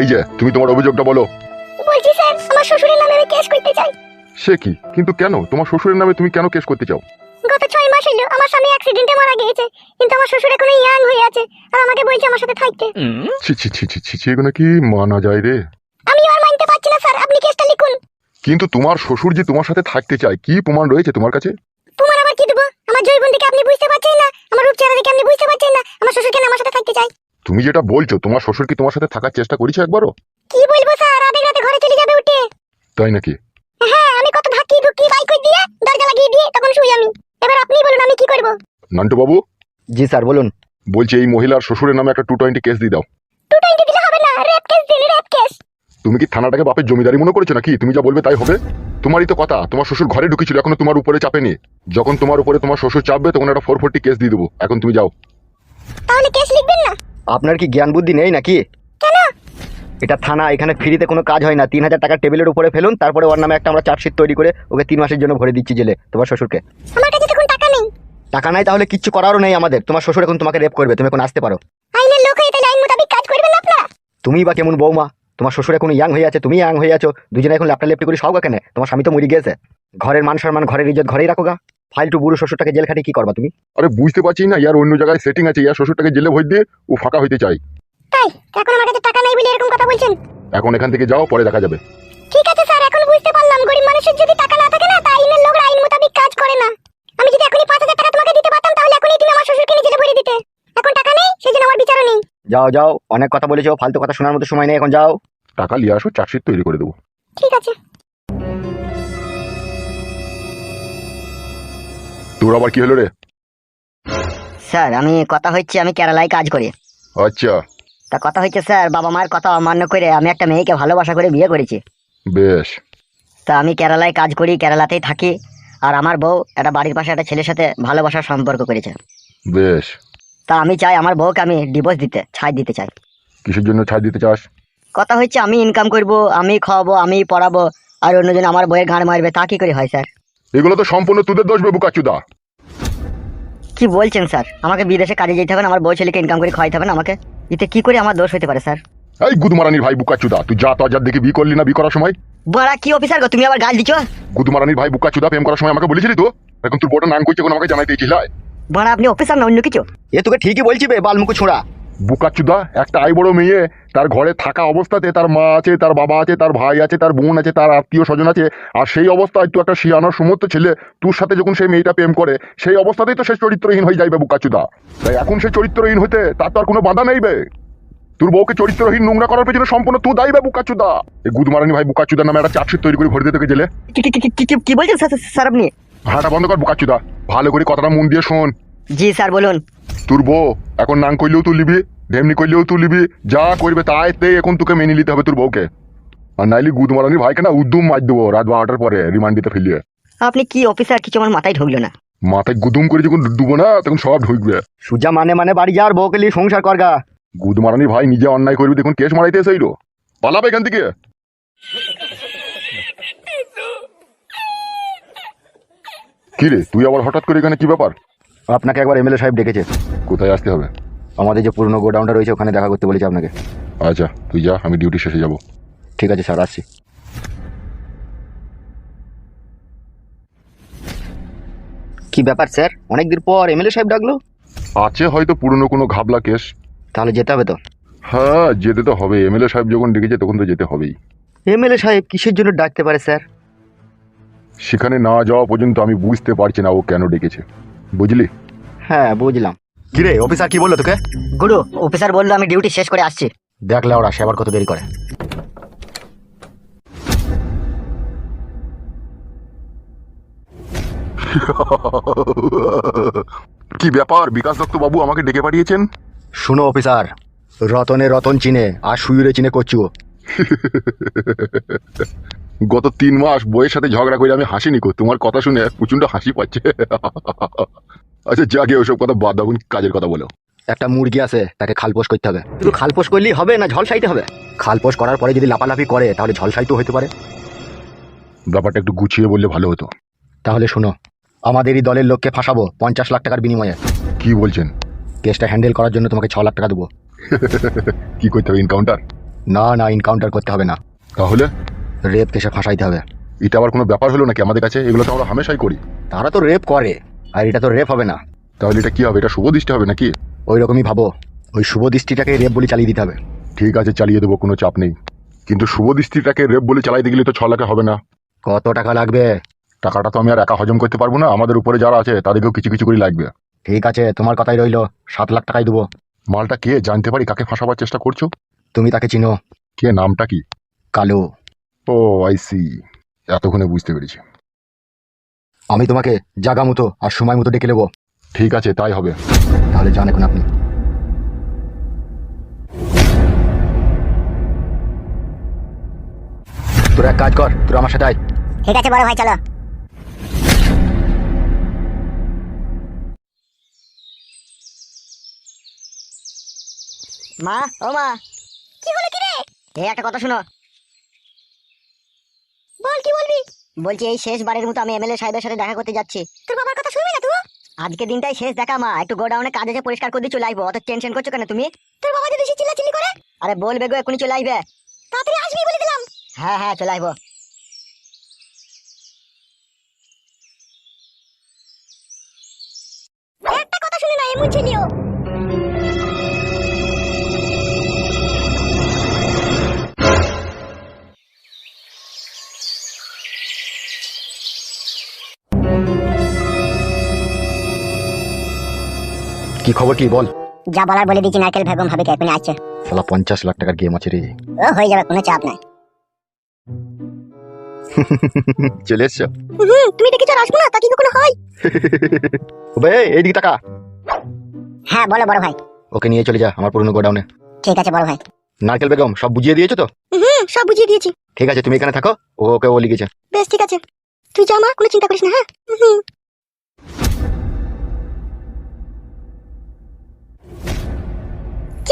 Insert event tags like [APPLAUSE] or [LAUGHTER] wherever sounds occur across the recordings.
এই যে তুমি তোমার অভিযোগটা বলো। বলছি স্যার আমার শ্বশুরের নামে আমি কেস করতে চাই। সে কি? কিন্তু কেন? তোমার শ্বশুরের নামে তুমি কেন কেস করতে চাও? গত ছয় মাস হলো আমার স্বামী অ্যাক্সিডেন্টে মারা গিয়েছে। কিন্তু আমার শ্বশুর এখনও ইয়াং হয়ে আছে আর আমাকে বলছে আমার সাথে থাকতে। ছি ছি ছি ছি ছি ছি এগুলো কি মানা যায় রে? আমি আর মানতে পারছি না স্যার আপনি কেসটা লিখুন। কিন্তু তোমার শ্বশুর যে তোমার সাথে থাকতে চায় কি প্রমাণ রয়েছে তোমার কাছে? তোমার আবার কি দেবো? আমার জৈবন দেখে আপনি বুঝতে পারছেন না আমার রূপ চেহারা দেখে আপনি বুঝতে পারছেন না আমার শ্বশুর কেন আমার সাথে থাকতে চাই তুমি যেটা বলছো তোমার শ্বশুর কি তোমার সাথে থাকার চেষ্টা করেছে একবারও? কি বলব স্যার? আধেক রাতে ঘরে চলে যাবে উঠে। তাই নাকি? হ্যাঁ আমি কত ধাক্কি ধুক্কি বাইক করে দিয়ে দরজা লাগিয়ে দিয়ে তখন শুই আমি। এবার আপনি বলুন আমি কি করব? নান্টু বাবু জি স্যার বলুন। বলছি এই মহিলার শ্বশুরের নামে একটা টু টোয়েন্টি কেস দিয়ে দাও। টু টোয়েন্টি দিলে হবে না রেপ কেস দিন রেপ কেস তুমি কি থানাটাকে বাপের জমিদারি মনে করেছ নাকি? তুমি যা বলবে তাই হবে। তোমারই তো কথা তোমার শ্বশুর ঘরে ঢুকেছিল এখনও তোমার উপরে চাপেনি যখন তোমার উপরে তোমার শ্বশুর চাপবে তখন একটা ফোর ফোরটি কেস দিয়ে দেবো। এখন তুমি যাও। তাহলে কেস লিখবেন না? আপনার কি জ্ঞান বুদ্ধি নেই নাকি? এটা থানা এখানে ফ্রিতে কোনো কাজ হয় না। তিন হাজার টাকা টেবিলের উপরে ফেলুন তারপরে ওর নামে একটা আমরা চার্জশিট তৈরি করে ওকে তিন মাসের জন্য ভরে দিচ্ছি জেলে তোমার শ্বশুরকে। আমার কাছে তখন টাকা নেই। টাকা নাই তাহলে কিচ্ছু করারও নেই আমাদের। তোমার শ্বশুর এখন তোমাকে রেপ করবে তুমি এখন আসতে পারো। আইনের লোক আইন মোতাবেক কাজ করবেন না আপনারা? তুমি বা কেমন বৌমা? তোমার শ্বশুর এখন ইয়াং হয়ে আছে তুমি ইয়াং হয়ে আছো। দুজনে এখন ল্যাপটা লেপটি করে সব কেন? তোমার স্বামী তো মরে গেছে ঘরের মান সম্মান ঘরের ইজ্জত ঘরেই রাখো গা। ফাইলটু বুড়ো শ্বশুরটাকে জেল খাটিয়ে কি করবা তুমি? আরে বুঝতে পারছি না ইয়ার অন্য জায়গায় সেটিং আছে ইয়ার শ্বশুরটাকে জেলে ভোট দিয়ে ও ফাঁকা হইতে চাই তাই? এখন আমার কাছে টাকা নেই বলে এরকম কথা বলছেন? এখন এখান থেকে যাও পরে দেখা যাবে। ঠিক আছে স্যার এখন বুঝতে পারলাম। গরিব মানুষের যদি টাকা না থাকে না তা আইনের লোক আইন মোতাবেক কাজ করে না। আমি যদি এখনই পাঁচ হাজার টাকা তোমাকে দিতে পারতাম তাহলে এখনই তুমি আমার শ্বশুরকে নিজে ভরে দিতে। এখন টাকা নেই সেই জন্য আমার বিচারও নেই। যাও যাও অনেক কথা বলেছ ফালতু কথা শোনার মতো সময় নেই এখন যাও। টাকা নিয়ে আসো চার্জশিট তৈরি করে দেবো। ঠিক আছে। তোর আবার কি হলো রে? স্যার আমি কথা হচ্ছে আমি কেরালায় কাজ করি। আচ্ছা। তা কথা হচ্ছে স্যার বাবা মায়ের কথা অমান্য করে আমি একটা মেয়েকে ভালোবাসা করে বিয়ে করেছি। বেশ। তা আমি কেরালায় কাজ করি কেরালাতেই থাকি আর আমার বউ একটা বাড়ির পাশে একটা ছেলের সাথে ভালোবাসার সম্পর্ক করেছে। বেশ। তা আমি চাই আমার বউকে আমি ডিভোর্স দিতে ছাই দিতে চাই। কিসের জন্য ছাড় দিতে চাস? কথা হচ্ছে আমি ইনকাম করব আমি খাওয়াবো আমি পড়াবো আর অন্যজন আমার বইয়ের গান মারবে তা কি করে হয় স্যার? এগুলো তো সম্পূর্ণ তোদের দোষ বেবু কাচুদা। কি বলছেন স্যার? আমাকে বিদেশে কাজে যেতে হবে না আমার বউ ছেলেকে ইনকাম করে খাওয়াইতে হবে না আমাকে? এতে কি করে আমার দোষ হতে পারে স্যার? এই গুদমারানির ভাই বুকাচুদা তুই যা তো যার দেখে বিয়ে করলি না বি করার সময়? বড়া কি অফিসার গো তুমি আবার গাল দিছো? গুদমারানির ভাই বুকাচুদা প্রেম করার সময় আমাকে বলেছিলি তো? এখন তোর বড় নাম করছে এখন আমাকে জানাই দিয়েছিস বড়া আপনি অফিসার না অন্য কিছু? এ তোকে ঠিকই বলছি বে বালমুকু ছোঁড়া। বুকাচুদা একটা আই বড় মেয়ে তার ঘরে থাকা অবস্থাতে তার মা আছে তার বাবা আছে তার ভাই আছে তার বোন আছে তার আত্মীয় স্বজন আছে আর সেই অবস্থায় তুই একটা শিয়ানোর সমস্ত ছেলে তোর সাথে যখন সেই মেয়েটা প্রেম করে সেই অবস্থাতেই তো সে চরিত্রহীন হয়ে যাইবে বুকাচুদা। তাই এখন সে চরিত্রহীন হতে তার তো আর কোনো বাধা নেই বে। তোর বউকে চরিত্রহীন নোংরা করার পেছনে সম্পূর্ণ তুই দায়ী বে বুকাচুদা। এই গুদমারানি ভাই বুকাচুদা নামে একটা চার্জশিট তৈরি করে ভরে দিতে গেলে কি- বলছেন স্যার আপনি? হাঁটা বন্ধ কর বুকাচুদা। ভালো করে কথাটা মন দিয়ে শোন। জি স্যার বলুন। তোর বউ এখন নাং কইলেও তুই লিবি। ঢেমনি করলেও তুই লিবি যা করবে তাই তে এখন তোকে মেনে নিতে হবে তোর বউকে। আর নাইলে গুদ মারানি ভাইকে না উদ্যম মার দেবো রাত বারোটার পরে রিমান্ড দিতে ফেলিয়ে। আপনি কি অফিসার কিছু আমার মাথায় ঢুকলো না। মাথায় গুদুম করে যখন ডুবো না তখন সব ঢুকবে। সুজা মানে মানে বাড়ি যাওয়ার বউকে নিয়ে সংসার করগা। গুদ মারানি ভাই নিজে অন্যায় করবি দেখুন কেস মারাইতে এসেইলো পালাবে এখান থেকে। কি রে তুই আবার হঠাৎ করে এখানে কি ব্যাপার? আপনাকে একবার এমএলএ সাহেব ডেকেছে। কোথায় আসতে হবে? আমাদের যে পুরনো গোডাউনটা রয়েছে ওখানে দেখা করতে বলেছে আপনাকে। আচ্ছা তুই যা আমি ডিউটি শেষে যাব। ঠিক আছে স্যার আসছি। কি ব্যাপার স্যার? অনেকদিন পর এমএলএ সাহেব ডাকলো? আছে হয়তো পুরনো কোনো ঘাবলা কেস। তাহলে যেতে হবে তো? হ্যাঁ যেতে তো হবে। এমএলএ সাহেব যখন ডেকেছে তখন তো যেতে হবেই। এমএলএ সাহেব কিসের জন্য ডাকতে পারে স্যার? সেখানে না যাওয়া পর্যন্ত আমি বুঝতে পারছি না ও কেন ডেকেছে। বুঝলি? হ্যাঁ বুঝলাম। কিরে অফিসার কি বলল তোকে? গুরু অফিসার বলল আমি ডিউটি শেষ করে আসছি। দেখলে ওরা সে কত দেরি করে। কি ব্যাপার বিকাশ দত্ত বাবু আমাকে ডেকে পাঠিয়েছেন? শুনো অফিসার রতনে রতন চিনে আর সুইরে চিনে করছু গত তিন মাস বইয়ের সাথে ঝগড়া করে আমি হাসিনি কো তোমার কথা শুনে প্রচণ্ড হাসি পাচ্ছে। আচ্ছা যাকে ওসব কথা বাদ দাও কাজের কথা বলো। একটা মুরগি আছে তাকে খালপোষ করতে হবে। শুধু খালপোষ করলেই হবে না ঝলসাইতে হবে? খালপোষ করার পরে যদি লাপালাপি করে তাহলে ঝল ঝলসাইতেও হতে পারে। ব্যাপারটা একটু গুছিয়ে বললে ভালো হতো। তাহলে শোনো আমাদেরই দলের লোককে ফাঁসাবো পঞ্চাশ লাখ টাকার বিনিময়ে। কি বলছেন? কেসটা হ্যান্ডেল করার জন্য তোমাকে ছ লাখ টাকা দেবো। [LAUGHS] কি করতে হবে ইনকাউন্টার না না ইনকাউন্টার করতে হবে না। তাহলে? রেপ কেসে ফাঁসাইতে হবে। এটা আবার কোনো ব্যাপার হলো নাকি আমাদের কাছে? এগুলো তো আমরা হামেশাই করি। তারা তো রেপ করে। আর এটা তো রেপ হবে না। তাহলে এটা কি হবে? এটা শুভ দৃষ্টি হবে নাকি? ওই রকমই ভাবো। ওই শুভ দৃষ্টিটাকে রেপ বলে চালিয়ে দিতে হবে। ঠিক আছে চালিয়ে দেবো কোনো চাপ নেই। কিন্তু শুভ দৃষ্টিটাকে রেপ বলে চালাইতে গেলে তো ছ লাখে হবে না। কত টাকা লাগবে? টাকাটা তো আমি আর একা হজম করতে পারব না। আমাদের উপরে যারা আছে তাদেরকেও কিছু কিছু করে লাগবে। ঠিক আছে তোমার কথাই রইল। সাত লাখ টাকাই দেবো। মালটা কে? জানতে পারি কাকে ফাঁসাবার চেষ্টা করছ? তুমি তাকে চিনো। কে? নামটা কি? কালো। ও আই সি এতক্ষণে বুঝতে পেরেছি। আমি তোমাকে জাগা মতো আর সময় মতো ডেকে নেব। ঠিক আছে তাই হবে। তাহলে যান এখন আপনি। তোর এক কাজ কর তোর আমার সাথে আয়। ঠিক আছে বড় ভাই চলো। মা ও মা। কি হলো কি রে? এই একটা কথা শোনো। বল কি বলবি? বলছি এই শেষবারের মতো আমি এমএলএ সাহেবের সাথে দেখা করতে যাচ্ছি। তোর বাবার কথা শুনবি না তুই? আজকে দিনটাই শেষ দেখা মা। একটু গোডাউনে কাজ আছে পরিষ্কার করে দিয়ে চলে আসব। অত টেনশন করছ কেন তুমি? তোর বাবা যদি সে চিল্লাচিল্লি করে? আরে বলবে গো এখনই চলে আসবে। তাড়াতাড়ি আসবি বলে দিলাম। হ্যাঁ হ্যাঁ চলে আসব। একটা কথা শুনে না এমন ছিলিও কি খবর কি বল? যা বলার বলে দিচ্ছি নারকেল বেগম ভাবে এখনই আসছে। সালা পঞ্চাশ লাখ টাকার গেম আছে রে। ও হয়ে যাবে কোনো চাপ নাই। [LAUGHS] চলে এসছো। তুমি ডেকেছো আর আসব না তা কি কখনো হয়? [LAUGHS] বে এইদিকে টাকা হ্যাঁ বলো বড় ভাই। ওকে নিয়ে চলে যা আমার পুরনো গোডাউনে। ঠিক আছে বড় ভাই। নারকেল বেগম সব বুঝিয়ে দিয়েছ তো? হুম সব বুঝিয়ে দিয়েছি। ঠিক আছে তুমি এখানে থাকো ও ওকে ও লিখেছে। বেশ ঠিক আছে। তুই যা মা কোনো চিন্তা করিস না হ্যাঁ?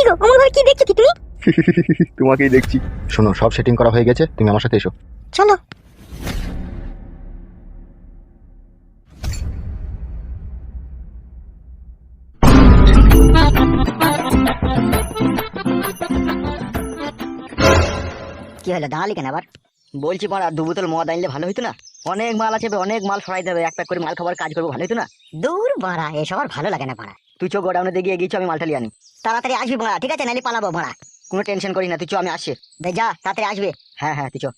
কি গো? কি দেখছ কি তুমি? [LAUGHS] তোমাকেই দেখছি। শোনো সব সেটিং করা হয়ে গেছে তুমি আমার সাথে এসো। চলো। কি হলো দাঁড়ালি কেন আবার? বলছি পড়া দু বোতল মদ আনলে ভালো হইতো না? অনেক মাল আছে অনেক মাল সরাই দেবে এক প্যাক করে মাল খাবার কাজ করব ভালো হইতো না? দূর বাড়া এসব আর ভালো লাগে না বাড়া তুই চো গোডাউনে দিয়ে গিয়েছো আমি মালটা লিয়ে আনি। তাড়াতাড়ি আসবি বাড়া ঠিক আছে? নালি পালাবো বাড়া কোনো টেনশন করিস না তুই চো আমি আসছি। যা তাড়াতাড়ি আসবে। হ্যাঁ হ্যাঁ তুই চো।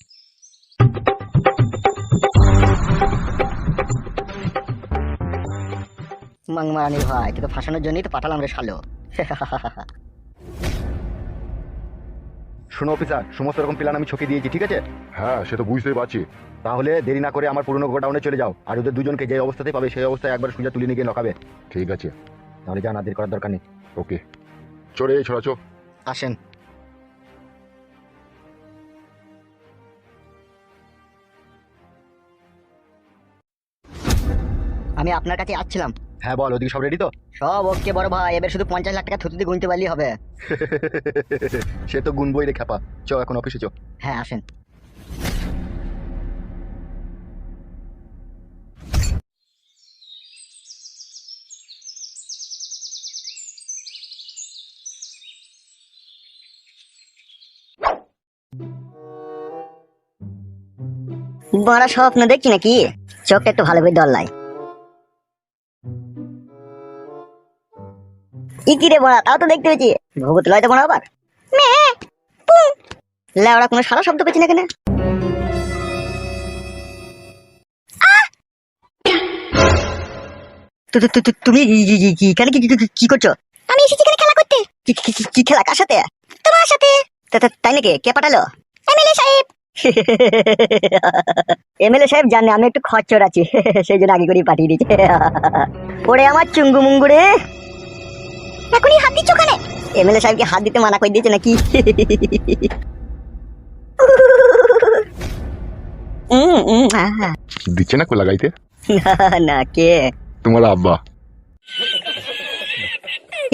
মাংমারানি ভাই তুই তো ফাঁসানোর জন্যই তো পাঠালাম রে শালো। শোনো অফিসার সমস্ত রকম প্ল্যান আমি ছকে দিয়েছি ঠিক আছে? হ্যাঁ সে তো বুঝতেই পারছি। তাহলে দেরি না করে আমার পুরনো গোডাউনে চলে যাও আর ওদের দুজনকে যে অবস্থাতে পাবে সেই অবস্থায় একবার সুজা তুলে নিয়ে গিয়ে নকাবে ঠিক আছে। তাহলে যা না দেরি করার দরকার নেই। ওকে। চলে ছোড়া চো আসেন। আমি আপনার কাছে আসছিলাম। হ্যাঁ বল ওদিকে সব রেডি তো? সব ওকে বড় ভাই। এবার শুধু পঞ্চাশ লাখ টাকা থুতুতে গুনতে পারলেই হবে। [LAUGHS] সে তো গুনবই রে খ্যাপা। চ এখন অফিসে চ। হ্যাঁ আসেন। বড় স্বপ্ন দেখছি নাকি? চোখটা একটু ভালো করে দল্লাই ইকি রে বড়া তাও তো দেখতে পেয়েছি। ভূত লয় তো বড়া আবার লেওড়া কোনো সারা শব্দ পেয়েছি না কেন তুমি কি- এখানে করছ? আমি এসেছি এখানে খেলা করতে। কি খেলা? কার সাথে? তোমার সাথে। তাই নাকি? কে পাঠালো? এমএলএ সাহেব। [LAUGHS] এমএলএ সাহেব জানে আমি একটু খরচর আছি। [LAUGHS] সেই জন্য আগে করেই পাঠিয়ে দিয়েছে। [LAUGHS] ওরে আমার চুঙ্গু মুঙ্গু রে। এখনই হাত দিচ্ছ ওখানে? এমএলএ সাহেবকে হাত দিতে মানা করে দিয়েছে নাকি? উম, উম, আহা। দিচ্ছে না কো লাগাইতে না, কে? তোমার আব্বা।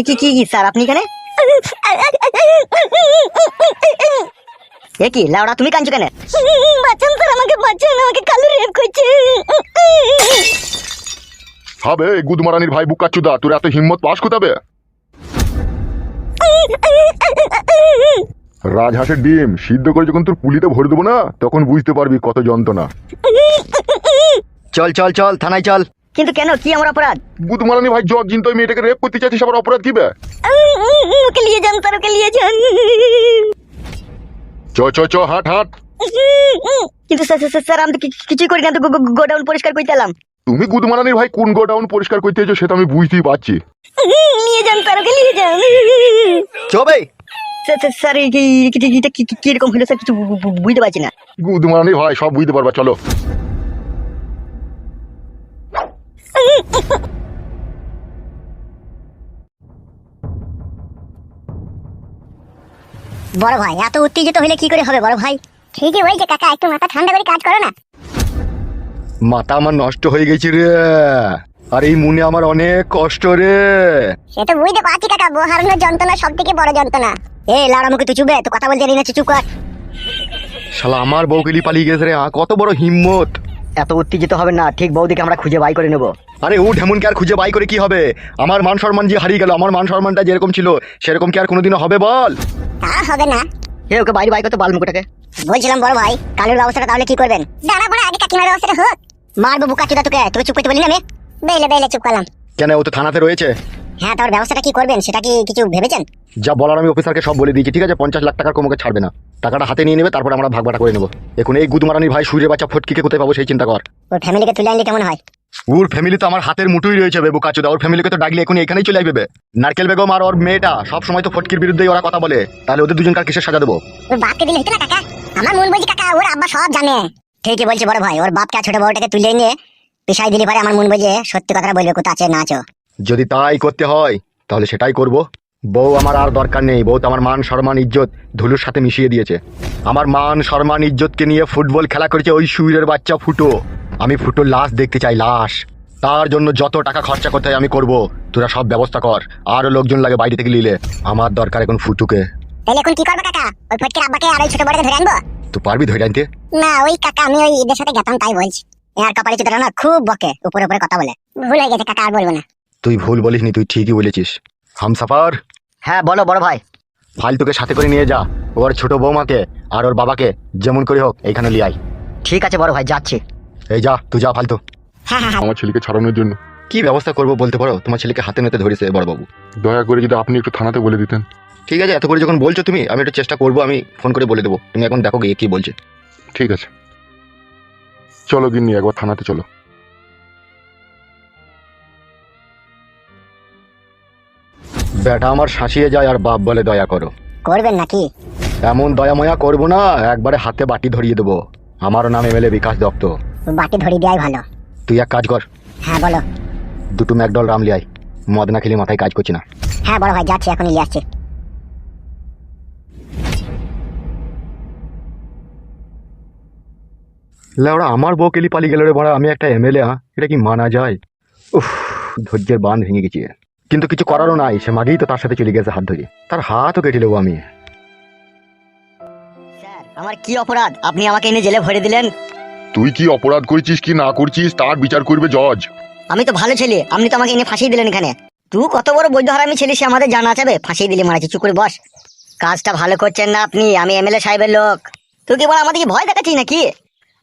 কি কি স্যার আপনি এখানে? এ কি লাউড়া তুমি কাঁদছো কেন? বাঁচান স্যার আমাকে বাঁচান আমাকে কালু রেপ করছে। হবে গুদমারানির ভাই বুকাচুদা তোর এত হিম্মত পাস কোথাবে? রাজহাঁসের ডিম সিদ্ধ করে যখন তোর পুলিতে ভরে দেবো না তখন বুঝতে পারবি কত যন্ত্রণা। চল চল চল থানায় চল। কিন্তু কেন কি আমার অপরাধ বুধ মারানি ভাই জগ জিন তো মেয়েটাকে রেপ করতে চাচ্ছিস আবার অপরাধ কি বে ওকে নিয়ে যান স্যার ওকে নিয়ে যান চ চ চ হাট হাট কিন্তু স্যার স্যার, স্যার আমি কি- কিছুই করি না তো গোডাউন পরিষ্কার করতে এলাম তুমি গুদমারানির ভাই কোন গোডাউন পরিষ্কার করতে এসো সেটা আমি বুঝতেই পারছি নিয়ে যান স্যার ওকে নিয়ে যান চবে স্যার স্যার, এটা কি- কি- কীরকম হলো স্যার কিছু বুঝতে পারছি না গুদমারানির ভাই সব বুঝতে পারবা চলো বড় ভাই এত উত্তেজিত হলে কি করে হবে বড় ভাই? ঠিকই বলছে কাকা একটু মাথা ঠান্ডা করে কাজ করো না। মাথা আমার নষ্ট হয়ে গেছে রে। আর এই মনে আমার অনেক কষ্ট রে। সে তো বুঝতে পারছি কাকা বউ হারানোর যন্ত্রণা সব থেকে বড় যন্ত্রণা। এ লাউড়া মুখে তুই চুবে তো কথা বলতে জানি না চুপ কর। শালা আমার বউকেলি পালিয়ে গেছে রে আ, কত বড় হিম্মত। এত উত্তেজিত হবে না ঠিক বৌদিকে আমরা খুঁজে বাই করে নেব। আরে ও ঢেমনকে আর খুঁজে বাই করে কি হবে? আমার মান সম্মান যে হারিয়ে গেল আমার মান সম্মানটা যেরকম ছিল সেরকম কি আর কোনোদিনও হবে বল? তা হবে না। এ ওকে বাইরে বাই করতে বাল মুখটাকে বলছিলাম বড় ভাই কালুর ব্যবস্থাটা তাহলে কি করবেন? দাঁড়া বড় আগে কাকিমার ব্যবস্থাটা হোক। মারবো বুকা চুদা তোকে তোকে চুপ করতে বলি না আমি? বেলে বেলে চুপ করলাম। কেন ও তো থানাতে রয়েছে। হ্যাঁ তার ব্যবস্থাটা কি করবেন? সেটা কি কিছু ভেবেছেন? যা বলার আমি অফিসারকে সব বলে দিয়েছি ঠিক আছে? পঞ্চাশ লাখ টাকার কমকে ছাড়বে না। টাকাটা হাতে নিয়ে নেবে তারপর আমরা ভাগবাটা করে নেব। এখন এই গুদমারানির ভাই সুরের বাচ্চা ফটকিকে কোথায় পাবো সেই চিন্তা কর। ওর ফ্যামিলিকে তুলে আনলে কেমন হয়? ওর ফ্যামিলি তো আমার হাতের মুঠোই রয়েছে বেবু কাচুদা। ওর ফ্যামিলিকে তো ডাকলে এখন এখানেই চলে আসবে। নারকেল বেগম আর ওর মেয়েটা সব সময় তো ফটকির বিরুদ্ধে ওরা কথা বলে। তাহলে ওদের দুজনকার কিসের সাজা দেবো? ওর বাপকে দিলে হতো না কাকা? আমার মন বলছি কাকা ওর আব্বা সব জানে। ঠিকই বলছে বড় ভাই ওর বাপকে আর ছোট বউটাকে তুলে নিয়ে পেশায় দিলে পারে আমার মন বলছে সত্যি কথাটা বলবে কোথা আছে না আছো। যদি তাই করতে হয় তাহলে সেটাই করব। বউ আমার আর দরকার নেই। বউ তো আমার মান সম্মান ইজ্জত ধুলুর সাথে মিশিয়ে দিয়েছে। আমার মান সম্মান ইজ্জতকে নিয়ে ফুটবল খেলা করেছে ওই সুইরের বাচ্চা ফুটো। আমি ফুটোর লাশ দেখতে চাই লাশ। তার জন্য যত টাকা খরচা করতে হয় আমি করব। তোরা সব ব্যবস্থা কর। আরও লোকজন লাগে বাইরে থেকে নিলে। আমার দরকার এখন ফুটুকে। তাহলে এখন কি করবে কাকা? ওই ফটকের আব্বাকে আর ওই ছোট বড়কে ধরে আনব? তুই পারবি ধরে আনতে? না ওই কাকা আমি ওই ঈদের সাথে গেতাম তাই বলছি। আর কপালে চিত্রা না খুব বকে উপরে উপরে কথা বলে। ভুল গেছে কাকা আর বলব না। তুই ভুল বলিসনি তুই ঠিকই বলেছিস। হামসাফার! হ্যাঁ বলো বড় ভাই। ফালতুকে সাথে করে নিয়ে যা ওর ছোট বৌমাকে আর ওর বাবাকে যেমন করে হোক এখানে লিয়ে আয়। ঠিক আছে বড় ভাই যাচ্ছি। এই যা তুই যা ফালতু। হ্যাঁ হ্যাঁ হ্যাঁ। আমার ছেলেকে ছাড়ানোর জন্য। কি ব্যবস্থা করব বলতে পারো? তোমার ছেলেকে হাতে নিতে ধরেছে বড়বাবু। দয়া করে যদি আপনি একটু থানাতে বলে দিতেন। ঠিক আছে এত করে যখন বলছো তুমি আমি একটু চেষ্টা করব আমি ফোন করে বলে দেবো। তুমি এখন দেখো গিয়ে কি বলছে। ঠিক আছে। চলো গিন্নি একবার থানাতে চলো। বেটা আমার শাসিয়ে যায় আর বাপ বলে দয়া করো। করবেন নাকি? এমন দয়াময়া করব না একবারে হাতে বাটি ধরিয়ে দেবো। আমারও নাম এমএলএ বিকাশ দত্ত। বাটি ধরিয়ে দেওয়াই ভালো। তুই এক কাজ কর। হ্যাঁ বলো। দুটো ম্যাকডল রামলি আয় মদ না খেলে মাথায় কাজ করছি না। হ্যাঁ বড় ভাই যাচ্ছি এখনই নিয়ে আসছি। লেওড়া আমার বউ কেলি পালিয়ে গেল রে বড়া আমি একটা এমএলএ হ্যাঁ? এটা কি মানা যায়? উফ ধৈর্যের বাঁধ ভেঙে গেছি। কিন্তু কিছু করারও নাই। সে মাগেই তো তার সাথে চলে গেছে হাত ধরে। তার হাতও কেটে নেব আমি। আমার কি অপরাধ? আপনি আমাকে এনে জেলে ভরে দিলেন? তুই কি অপরাধ করেছিস কি না করছিস তার বিচার করবে জজ। আমি তো ভালো ছেলে আপনি তো আমাকে এনে ফাঁসিয়ে দিলেন এখানে। তুই কত বড় বৈধ হারামি ছেলে সে আমাদের জানা যাবে। ফাঁসিয়ে দিলে মারা চুপ করে বস। কাজটা ভালো করছেন না আপনি আমি এমএলএ সাহেবের লোক। তুই কি বল আমাদেরকে ভয় দেখাচ্ছিস নাকি?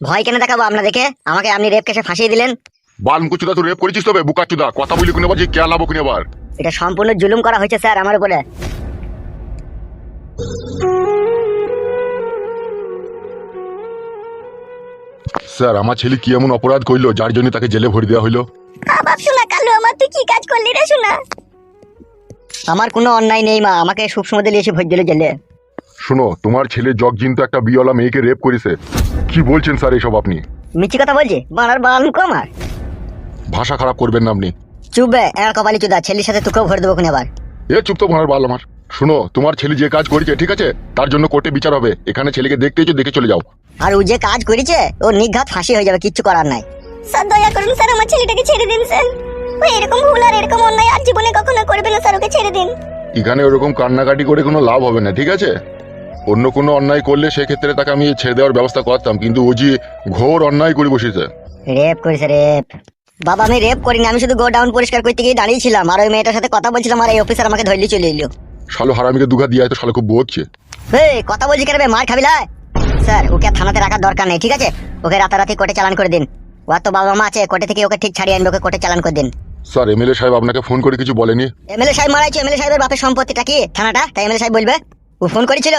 ভয় কেন দেখাবো আপনাদেরকে? আমাকে আপনি রেপ কেসে ফাঁসিয়ে দিলেন। বাল মুকুচুদা তুই রেপ করেছিস তবে? বুকাচুদা কথা বলি কোনে বাজি কে লাভ কোনে আবার? এটা সম্পূর্ণ জুলুম করা হয়েছে স্যার আমার উপরে। স্যার আমার ছেলে কি এমন অপরাধ করল যার জন্য তাকে জেলে ভরে দেওয়া হলো? বাপ শোনা কালু আমার তুই কি কাজ করলি রে শোনা? আমার কোনো অন্যায় নেই মা। আমাকে সবসময় দিয়ে এসে ভোজ দিলে জেলে। শোনো তোমার ছেলে জগজিন তো একটা বিয়লা মেয়েকে রেপ করেছে। কি বলছেন স্যার এসব আপনি? মিছি কথা বলছি? বানার বাল মুখ আমার। ভাষা খারাপ করবেন না আপনি। চুপবে এর কপালি চুদা ছেলের সাথে তোকেও ভরে দেবো কোন আবার। এ চুপ তো ভাড়ার বাল আমার। শোনো তোমার ছেলে যে কাজ করেছে ঠিক আছে? তার জন্য কোর্টে বিচার হবে। এখানে ছেলেকে দেখতে এসো দেখে চলে যাও। আর ও যে কাজ করেছে ও নিঘাত ফাঁসি হয়ে যাবে কিচ্ছু করার নাই। স্যার দয়া করুন স্যার আমার ছেলেটাকে ছেড়ে দিন স্যার। ও এরকম ভুল আর এরকম অন্যায় আর জীবনে কখনো করবে না স্যার ওকে ছেড়ে দিন। এখানে ওরকম কান্নাকাটি করে কোনো লাভ হবে না ঠিক আছে? অন্য কোনো অন্যায় করলে সেক্ষেত্রে তাকে আমি ছেড়ে দেওয়ার ব্যবস্থা করতাম কিন্তু ও যে ঘোর অন্যায় করে বসেছে। রেপ করেছে রেপ। বাবা আমি রেপ করিনি আমি শুধু গোডাউন পরিষ্কার করতে গিয়ে দাঁড়িয়েছিলাম আর ওই মেয়েটার সাথে কথা বলছিলাম আর এই অফিসার আমাকে ধরলি চলে এলো। শালো হারামিকে দুঘা দিয়ে তো শালো খুব বকছে। এই কথা বলছি কেন বে? মার খাবি লাই। স্যার ওকে আর থানাতে রাখার দরকার নেই ঠিক আছে? ওকে রাতারাতি কোর্টে চালান করে দিন। ওর তো বাবা মা আছে কোর্টে থেকে ওকে ঠিক ছাড়িয়ে আনবে ওকে কোর্টে চালান করে দিন। স্যার এমএলএ সাহেব আপনাকে ফোন করে কিছু বলেনি। এমএলএ সাহেব মারাইছে এমএলএ সাহেবের বাপের সম্পত্তিটা কি? থানাটা? তাই এমএলএ সাহেব বলবে। ও ফোন করেছিল?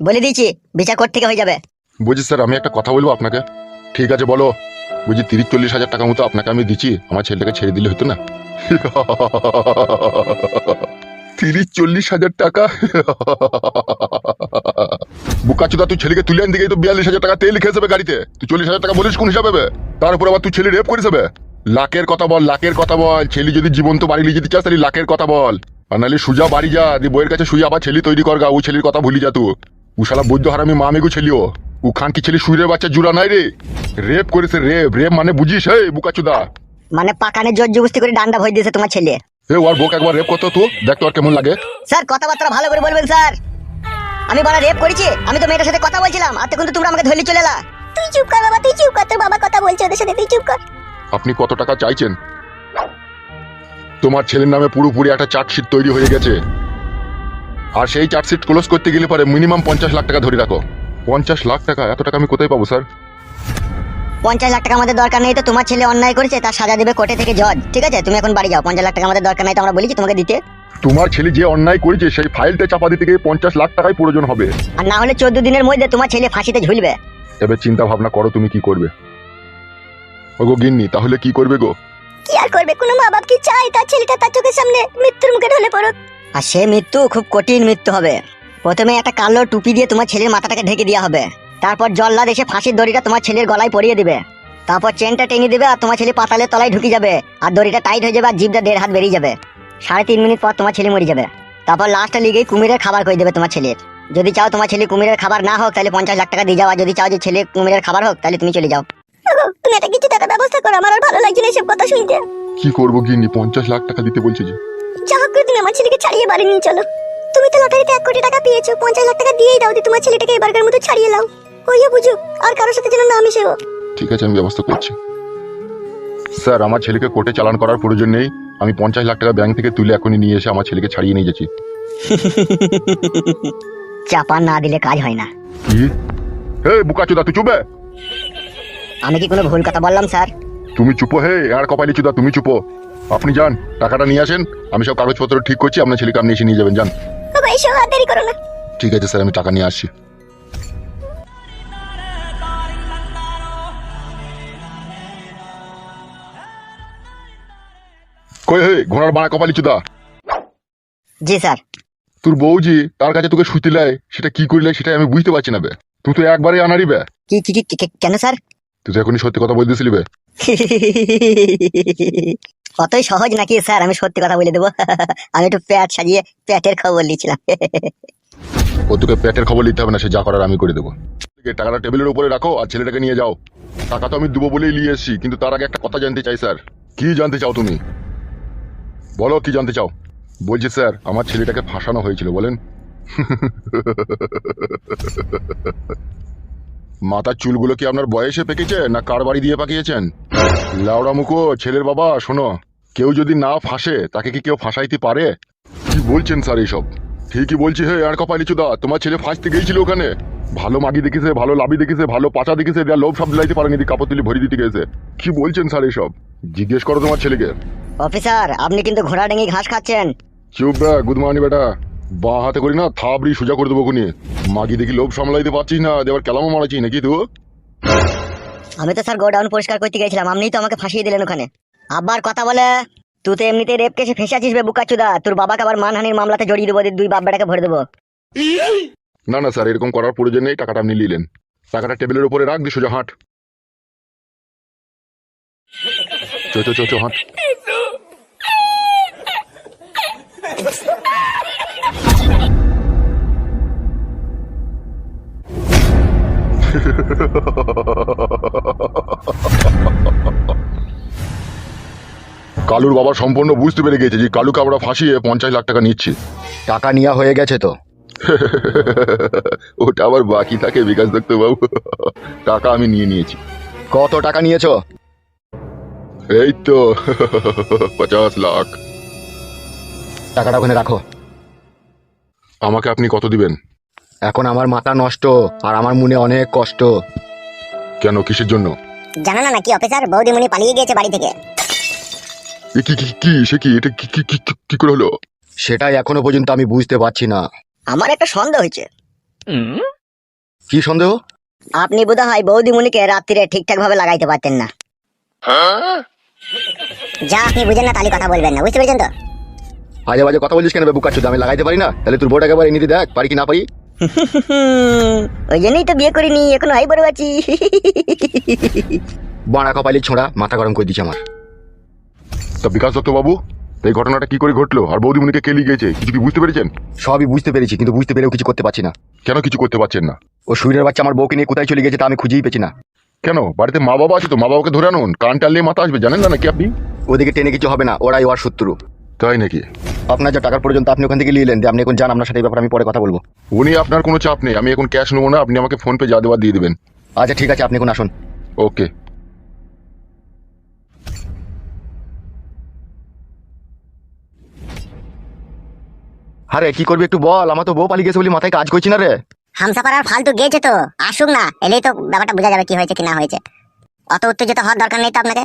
বলে দিয়েছি বিচার কোর্ট থেকে হয়ে যাবে। বুঝি স্যার আমি একটা কথা বলব আপনাকে। ঠিক আছে বলো। বুঝি তিরিশ চল্লিশ হাজার টাকা মতো আপনাকে আমি দিচ্ছি, আমার ছেলেটাকে ছেড়ে দিলে হতো না? তিরিশ চল্লিশ হাজার টাকা? বুকাচুদা, তুই ছেলেকে তুলে আন দিকে তো বিয়াল্লিশ হাজার টাকা তেল খেয়ে যাবে গাড়িতে। তুই চল্লিশ হাজার টাকা বলিস কোন হিসাবে? তারপর আবার তুই ছেলে রেপ করিস হবে লাখের কথা বল, লাখের কথা বল। ছেলে যদি জীবন্ত বাড়ি নিয়ে যেতে চাস, তাহলে লাখের কথা বল। আর নাহলে সুজা বাড়ি যা বইয়ের কাছে শুয়ে আবার ছেলে তৈরি কর গা ওই ছেলের কথা ভুলি যা তুই। ও শালা বৈদ্য হারামি মা মেগু ছেলিও ও খান কি ছেলে সুইরের বাচ্চা জুড়া নাই রে? রেপ করেছে রেপ। রেপ মানে বুঝিস? হে বুকাচুদা। মানে পাকানে জোর জবস্তি করে ডান্ডা ভয় দিয়েছে তোমার ছেলে। এ ওর বোক একবার রেপ করতো তো? দেখ তো আর কেমন লাগে। স্যার কথাবার্তা ভালো করে বলবেন স্যার। আমি বড় রেপ করেছি। আমি তো মেয়েটার সাথে কথা বলছিলাম। আর তখন তো তোমরা আমাকে ধরলি চলে এলা। তুই চুপ কর বাবা তুই চুপ কর। তোর বাবা কথা বলছে ওদের সাথে তুই চুপ কর। আপনি কত টাকা চাইছেন? তোমার ছেলের নামে পুরোপুরি একটা চার্জশিট তৈরি হয়ে গেছে। আর সেই চার্জশিট ক্লোজ করতে গেলে পরে মিনিমাম পঞ্চাশ লাখ টাকা ধরে রাখো। পঞ্চাশ লাখ টাকা এত টাকা আমি কোথায় পাবো স্যার? পঞ্চাশ লাখ টাকা আমাদের দরকার নেই তো তোমার ছেলে অন্যায় করেছে তার সাজা দেবে কোর্টে থেকে জজ ঠিক আছে? তুমি এখন বাড়ি যাও পঞ্চাশ লাখ টাকা আমাদের দরকার নেই তো আমরা বলেছি তোমাকে দিতে। তোমার ছেলে যে অন্যায় করেছে সেই ফাইলটা চাপা দিতে গিয়ে পঞ্চাশ লাখ টাকাই প্রয়োজন হবে। আর না হলে চোদ্দ দিনের মধ্যে তোমার ছেলে ফাঁসিতে ঝুলবে। এবার চিন্তা ভাবনা করো তুমি কি করবে। ওগো গিন্নি তাহলে কি করবে গো? কি আর করবে? কোনো মা বাপ কি চায়? তার ছেলেটা তার চোখের সামনে মৃত্যুর মুখে ঢলে পড়ুক। আর সে মৃত্যু খুব কঠিন মৃত্যু হবে। প্রথমে একটা কালো টুপি দিয়ে তোমার ছেলের মাথাটাকে ঢেকে দেওয়া হবে। তারপর জল্লাদ এসে ফাঁসির দড়িটা তোমার ছেলের গলায় পরিয়ে দিবে। তারপর চেনটা টেনে দিবে আর তোমার ছেলে পাতালের তলায় ঢুকে যাবে আর দড়িটা টাইট হয়ে যাবে আর জিভটা দেড় হাত বেরিয়ে যাবে। সাড়ে তিন মিনিট পর তোমার ছেলে মরে যাবে। তারপর লাস্টটা লিগেই কুমিরের খাবার করে দেবে তোমার ছেলের। যদি চাও তোমার ছেলে কুমিরের খাবার না হোক তাহলে পঞ্চাশ লাখ টাকা দিয়ে যাও। আর যদি চাও যে ছেলে কুমিরের খাবার হোক তাহলে তুমি চলে যাও। তুমি একটা কিছু টাকা ব্যবস্থা করো আমার আর ভালো লাগছে না এসব কথা শুনতে। কি করব গিন্নি? পঞ্চাশ লাখ টাকা দিতে বলছে যে। যা হোক করে তুমি আমার ছেলেকে ছাড়িয়ে বাড়ি নিয়ে চলো। তুমি তো লটারিতে এক কোটি টাকা পেয়েছ পঞ্চাশ লাখ টাকা দিয়েই দাও দিয়ে তোমার ছেলেটাকে এবারকার মতো ছাড়িয়ে লাও ওইও বুঝুক আর কারোর সাথে যেন না মিশে ঠিক আছে আমি ব্যবস্থা করছি। স্যার আমার ছেলেকে কোর্টে চালান করার প্রয়োজন নেই। আমি পঞ্চাশ লাখ টাকা ব্যাংক থেকে তুলে এখনই নিয়ে এসে আমার ছেলেকে ছাড়িয়ে নিয়ে যাচ্ছি। [LAUGHS] চাপা না দিলে কাজ হয় না। কি? হে বুকাচুদা তুই চুপে আমি কি কোনো ভুল কথা বললাম স্যার? তুমি চুপো হে আর কপালি চুদা তুমি চুপো। আপনি যান টাকাটা নিয়ে আসেন আমি সব কাগজপত্র ঠিক করছি আপনার ছেলেকে আপনি এসে নিয়ে যাবেন যান। এসো আর দেরি করো না। ঠিক আছে স্যার আমি টাকা নিয়ে আসছি। কই হে ঘোড়ার বাড়া কপালি চুদা। জি স্যার। তোর বউজি তার কাছে তোকে শুইতে লাই সেটা কি করিলে সেটা আমি বুঝতে পারছি না বে। তুই তো একবারে আনারি বে। কি কি কি- কি- কেন স্যার? তুই তো এখনই সত্যি কথা বলতেছিলি বে। [LAUGHS] অতই সহজ নাকি, স্যার? আমি সত্যি কথা বলে দেবো। [LAUGHS] আমি একটু প্যাট সাজিয়ে প্যাটের খবর নিয়েছিলাম [LAUGHS] ও তোকে পেটের খবর নিতে হবে না, সে যা করার আমি করে দেবো। টাকাটা টেবিলের উপরে রাখো আর ছেলেটাকে নিয়ে যাও। টাকা তো আমি দেবো বলেই নিয়ে এসেছি, কিন্তু তার আগে একটা কথা জানতে চাই, স্যার। কি জানতে চাও তুমি? বলো কি জানতে চাও? বলছি, স্যার, আমার ছেলেটাকে ফাঁসানো হয়েছিল, বলেন। [LAUGHS] মাথার চুলগুলো কি আপনার বয়সে পেকেছে, না কার বাড়ি দিয়ে পাকিয়েছেন? লাউড়া মুখো, ছেলের বাবা, শোনো। কেউ যদি না ফাঁসে তাকে কি কেউ ফাঁসাইতে পারে? কি বলছেন স্যার এইসব ঠিকই বলছি হে আর কপালি চুদা তোমার ছেলে ফাঁসতে গিয়েছিল ওখানে। ভালো মাগি দেখিছে ভালো লাভি দেখিছে ভালো পাচা দেখিছে দেয়া লোভ সব দিলাইতে পারেনি দিয়ে কাপড় তুলি ভরি দিতে গেছে কি বলছেন স্যার এইসব জিজ্ঞেস করো তোমার ছেলেকে। অফিসার আপনি কিন্তু ঘোড়া ডেঙ্গি ঘাস খাচ্ছেন। চুপ বে গুড মর্নিং বেটা। বা হাতে করি না থাবড়ি সোজা করে দেবো খুনি। মাগি দেখি লোভ সামলাইতে পারছিস না দেবার কেলামও মারাচ্ছিস নাকি তুই? আমি তো স্যার গোডাউন পরিষ্কার করতে গেছিলাম আপনিই তো আমাকে ফাঁসিয়ে দিলেন ওখানে। আবার কথা বলে। তুই তো এমনিতে রেপ কেসে ফেসে আছিস বে বুকাচুদা তোর বাবাকে আবার মানহানির মামলাতে জড়িয়ে দেবো দুই বাপ বেটাকে ভরে দেবো। না না, স্যার, এরকম করার প্রয়োজন নেই, টাকাটা আপনি নিলেন। টাকাটা টেবিলের উপরে রাখ দি সোজা হাঁট। চো চো চো চো, হাঁট। [LAUGHS] কালুর বাবা সম্পূর্ণ বুঝতে পেরে গেছে যে কালুকে আমরা ফাঁসিয়ে পঞ্চাশ লাখ টাকা নিচ্ছি। টাকা নেওয়া হয়ে গেছে তো। [LAUGHS] ওটা আবার বাকি থাকে বিকাশ দত্ত বাবু [LAUGHS] টাকা আমি নিয়ে নিয়েছি। কত টাকা নিয়েছো? এই তো [LAUGHS] পঞ্চাশ লাখ। টাকাটা ওখানে রাখো। আমাকে আপনি কত দিবেন? এখন আমার মাথা নষ্ট আর আমার মনে অনেক কষ্ট। কেন কিসের জন্য? জানো না নাকি অফিসার বৌদিমণি পালিয়ে গিয়েছে বাড়ি থেকে। এ কি কি কি? সে কি? এটা কি কি কি- কি- কি করে হলো? সেটাই এখনও পর্যন্ত আমি বুঝতে পারছি না। আমার একটা সন্দেহ হয়েছে। কি সন্দেহ? আপনি বোধ হয় বৌদিমণিকে রাত্রিরে ঠিকঠাক ভাবে লাগাইতে পারতেন না। যা আপনি বুঝেন না তাহলে কথা বলবেন না। বুঝতে পেরেছেন তো? আজে বাজে কথা বলিস কেন বে বুকাচ্ছ? আমি লাগাইতে পারি না? তাহলে তোর বোর্ড একবার এনে দেখ পারি কি না পারি? ওই জন্যই তো বিয়ে করিনি এখন হাই বড় আছি বাঁড়া কপালি ছোঁড়া মাথা গরম করে দিচ্ছে আমার। তা বিকাশ দত্ত বাবু এই ঘটনাটা কি করে ঘটলো? আর বৌদিমণিকে কে লিগেছে কিছু কি বুঝতে পেরেছেন? সবই বুঝতে পেরেছি কিন্তু বুঝতে পেরেও কিছু করতে পারছি না। কেন কিছু করতে পারছেন না? ও শরীরের বাচ্চা আমার বউকে নিয়ে কোথায় চলে গেছে তা আমি খুঁজেই পেছি না। কেন? বাড়িতে মা বাবা আছে তো মা বাবাকে ধরে আনুন। কান টানলে মাথা আসবে জানেন না নাকি আপনি? ওদিকে টেনে কিছু হবে না ওরাই ওর শত্রু। তাই নাকি? আপনার যা টাকার পর্যন্ত আপনি ওখান থেকে নিয়ে দিয়ে আপনি এখন যান আপনার সাথে এই ব্যাপারে আমি পরে কথা বলব। উনি আপনার কোনো চাপ নেই আমি এখন ক্যাশ নেব না আপনি আমাকে ফোন পে যা দেওয়া দিয়ে দেবেন। আচ্ছা ঠিক আছে আপনি এখন আসুন। ওকে আরে কি করবি একটু বল? আমার তো বউ পালিয়ে গেছে বলে মাথায় কাজ করছি না রে। হামসাপার আর ফালতু গেছে তো। আসুক না এলেই তো ব্যাপারটা বোঝা যাবে কি হয়েছে কি না হয়েছে। অত উত্তেজিত হওয়ার দরকার নেই তো আপনাকে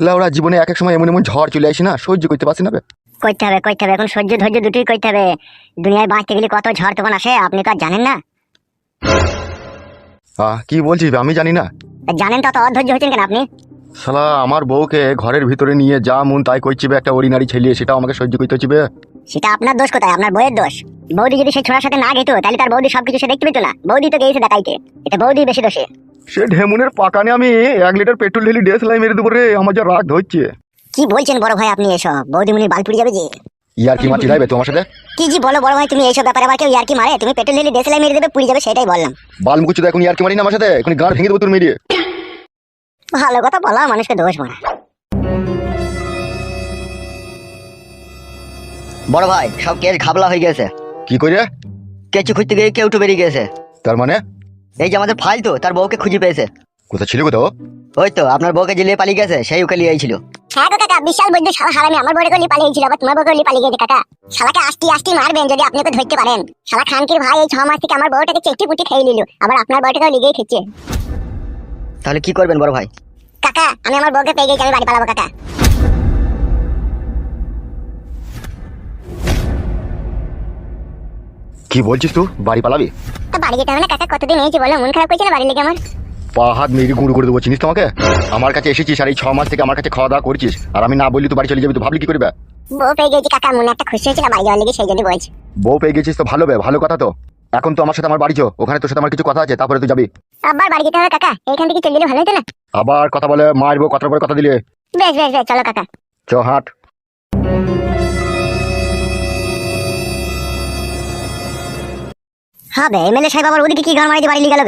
লাউড়া জীবনে এক এক সময় এমন এমন ঝড় চলে আসি না সহ্য করতে পারছি না বে। করতে হবে করতে হবে। এখন সহ্য ধৈর্য দুটোই করতে হবে। দুনিয়ায় বাঁচতে গেলে কত ঝড় তখন আসে আপনি তো আর জানেন না। আহ কি বলছিস আমি জানি না। জানেন তো অত অধৈর্য হয়েছেন কেন আপনি? শালা আমার বউকে ঘরের ভিতরে নিয়ে যা মন তাই করছি একটা অরিনারি ছেলে সেটাও আমাকে সহ্য করতে হচ্ছে। সেটা আপনার দোষ কোথায়? আপনার বইয়ের দোষ। বৌদি যদি সেই ছোড়ার সাথে না গেতো তাহলে তার বৌদি সবকিছু সে দেখতে পেতো না। বৌদি তো গেছে দেখাইতে এটা বৌদি বেশি দোষে। সে ঢেমুনের পাকানে আমি এক লিটার পেট্রোল ঢেলি ডেস লাই মেরে দেবো রে আমার যা রাগ ধরছে। কি বলছেন বড় ভাই আপনি এসব? বৌদিমুনির বাল পুড়ে যাবে যে। ইয়ার কি মারছি রাইবে তোমার সাথে? কি জি বলো বড় ভাই তুমি এইসব ব্যাপারে আবার কেউ ইয়ার্কি মারে? তুমি পেট্রোল ঢেলে দেশলাই মেরে দেবে পুড়ে যাবে সেটাই বললাম। বাল মুকুচ্ছ এখন ইয়ার কি মারি না আমার সাথে? এখন গাড় ভেঙে দেবো তোর মেরিয়ে ভালো কথা বলা মানুষকে দোষ মারা। বড় ভাই সব কেস ঘাবলা হয়ে গেছে। কি করে কেঁচু খুঁজতে গিয়ে কেউ তো বেরিয়ে গেছে। তার মানে? এই যে আমাদের ফাইল তো তার বউকে খুঁজে পেয়েছে। কোথা ছিল কোথাও? ওই তো আপনার বউকে যে লিয়ে পালিয়ে গেছে সেই ওকে নিয়ে লিয়েছিল হ্যাঁ গো কাকা বিশাল বৈদ্য শালা হারামি আমার বড় গলি পালিয়েছিল আবার তোমার বড় গলি পালিয়ে গেছে কাকা। শালাকে আস্তি আস্তি মারবেন যদি আপনি ওকে ধরতে পারেন। শালা খানকির ভাই এই ছ মাস থেকে আমার বউটাকে চেটে পুটি খেয়ে নিল আবার আপনার বউটাকেও লিগেই খেচ্ছে তাহলে কি করবেন বড় ভাই? কাকা আমি আমার বউকে পেয়ে গেছি আমি বাড়ি পালাবো কাকা। কি বলছিস তুই? বাড়ি পালাবি? তো বাড়ি যেতে হবে না কাকা কতদিন হয়েছে বলো মন খারাপ করছে না বাড়ি লেগে আমার? পা হাত মেরে গুঁড়ো করে দেবো চিনিস তোমাকে আমার কাছে এসেছিস আর এই ছ মাস থেকে আমার কাছে খাওয়া দাওয়া করছিস। আর আমি না বললি তো বাড়ি চলে যাবি তো ভাবলি কি করবে? বউ পেয়ে গেছি কাকা মনে একটা খুশি হয়েছিল বাড়ি যাওয়ার লেগে সেই জন্য বলছি। বউ পেয়ে গেছিস তো ভালো বে ভালো কথা তো। এখন তো আমার সাথে আমার বাড়ি চো ওখানে তোর সাথে আমার কিছু কথা আছে তারপরে তুই যাবি। আবার বাড়ি যেতে হবে কাকা এখান থেকে চলে গেলে ভালো হতো না? আবার কথা বলে মারবো কথার পরে কথা দিলে। বেশ বেশ বেশ চলো কাকা। চ হাট। হবে এমএলএ সাহেব আবার ওদিকে কি গান মারিতে বাড়ি লিয়ে গেল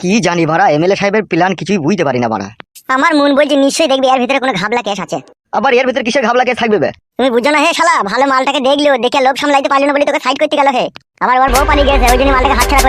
কি জানি ভাড়া এমএলএ সাহেবের প্ল্যান কিছুই বুঝতে পারি না ভাড়া। আমার মন বলছে নিশ্চয়ই দেখবি এর ভিতরে কোনো ঘাবলা কেস আছে। আবার এর ভিতরে কিসের ঘাবলা কেস থাকবে বে? তুমি বুঝো না হে শালা ভালো মালটাকে দেখল দেখে লোভ সামলাইতে পারল না বলে তোকে সাইড করতে গেল হে। আবার ওর বউ পানি গেছে ওই জন্য মালটাকে হাত ছাড়া